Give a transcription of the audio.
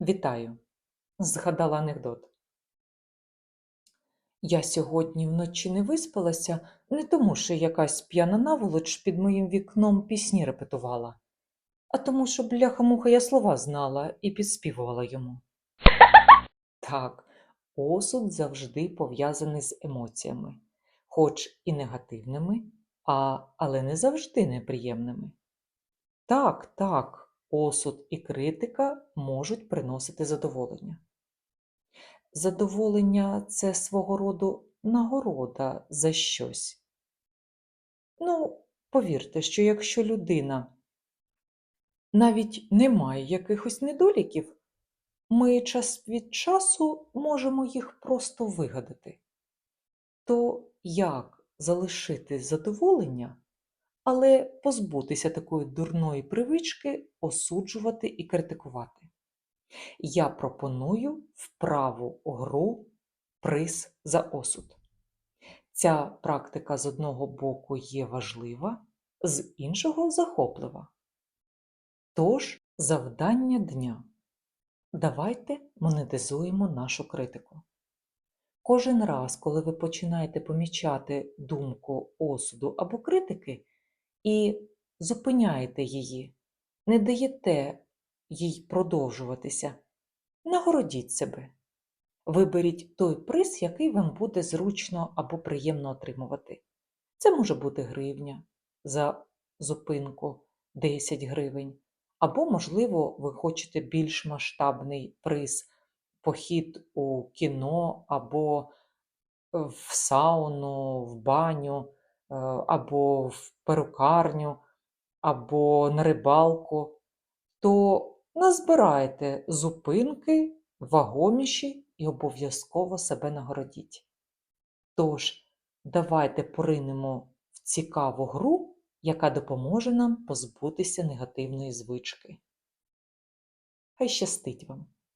Вітаю! Згадала анекдот. Я сьогодні вночі не виспалася не тому, що якась п'яна наволоч під моїм вікном пісні репетувала, а тому, що бляха-муха я слова знала і підспівувала йому. Так, осуд завжди пов'язаний з емоціями, хоч і негативними, а, але не завжди неприємними. Так, так, осуд і критика можуть приносити задоволення. Задоволення це свого роду нагорода за щось. Ну, повірте, що якщо людина навіть не має якихось недоліків, ми час від часу можемо їх просто вигадати. То як залишити задоволення, але позбутися такої дурної привички осуджувати і критикувати? Я пропоную вправу гру приз за осуд. Ця практика з одного боку є важлива, з іншого захоплива. Тож, завдання дня. Давайте монетизуємо нашу критику. Кожен раз, коли ви починаєте помічати думку осуду або критики і зупиняєте її, не даєте їй продовжуватися, нагородіть себе. Виберіть той приз, який вам буде зручно або приємно отримувати. Це може бути гривня за зупинку 10 гривень, або, можливо, ви хочете більш масштабний приз, похід у кіно, або в сауну, в баню, або в перукарню, або на рибалку, то назбирайте зупинки вагоміші і обов'язково себе нагородіть. Тож, давайте поринемо в цікаву гру, яка допоможе нам позбутися негативної звички. Хай щастить вам!